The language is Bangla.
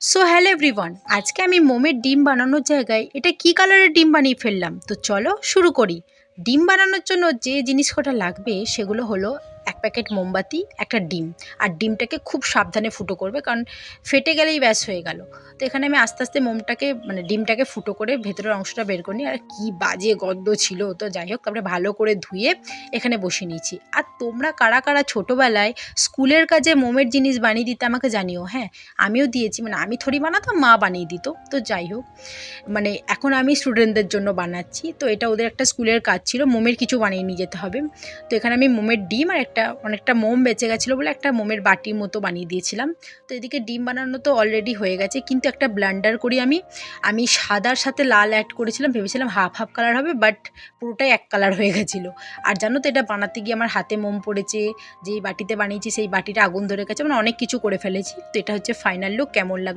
সো হ্যালো এভরিওয়ান আজকে আমি মোমের ডিম বানানোর জায়গায় এটা কি কালারের ডিম বানিয়ে ফেললাম? তো চলো শুরু করি। ডিম বানানোর জন্য যে জিনিস কটা লাগবে সেগুলো হলো প্যাকেট মোমবাতি, একটা ডিম। আর ডিমটাকে খুব সাবধানে ফুটো করবে, কারণ ফেটে গেলেই ব্যাস হয়ে গেল। তো এখানে আমি আস্তে আস্তে মোমটাকে মানে ডিমটাকে ফুটো করে ভেতরের অংশটা বের করি আর কি বাজে গদ্দ ছিল, তো যাই হোক, তারপরে ভালো করে ধুয়ে এখানে বসিয়ে নিয়েছি। আর তোমরা কারা কারা ছোটোবেলায় স্কুলের কাজে মোমের জিনিস বানিয়ে দিতে আমাকে জানিও হ্যাঁ? আমিও দিয়েছি মানে আমি থরি বানাতাম, মা বানিয়ে দিত। তো যাই হোক মানে এখন আমি স্টুডেন্টদের জন্য বানাচ্ছি। তো এটা ওদের একটা স্কুলের কাজ ছিল, মোমের কিছু বানিয়ে নিয়ে যেতে হবে। তো এখানে আমি মোমের ডিম আর একটা অনেকটা মোম বেঁচে গেছিল বলে একটা মোমের বাটির মতো বানিয়ে দিয়েছিলাম। তো এদিকে ডিম বানানো তো অলরেডি হয়ে গেছে, কিন্তু একটা ব্লান্ডার করি আমি। আমি সাদার সাথে লাল অ্যাড করেছিলাম, ভেবেছিলাম হাফ হাফ কালার হবে বাট পুরোটাই এক কালার হয়ে গেছিল। আর জানো তো এটা বানাতে গিয়ে আমার হাতে মোম পড়েছে, যেই বাটিতে বানিয়েছি সেই বাটিটা আগুন ধরে গেছে মানে অনেক কিছু করে ফেলেছি। তো এটা হচ্ছে ফাইনাল লুক কেমন লাগল?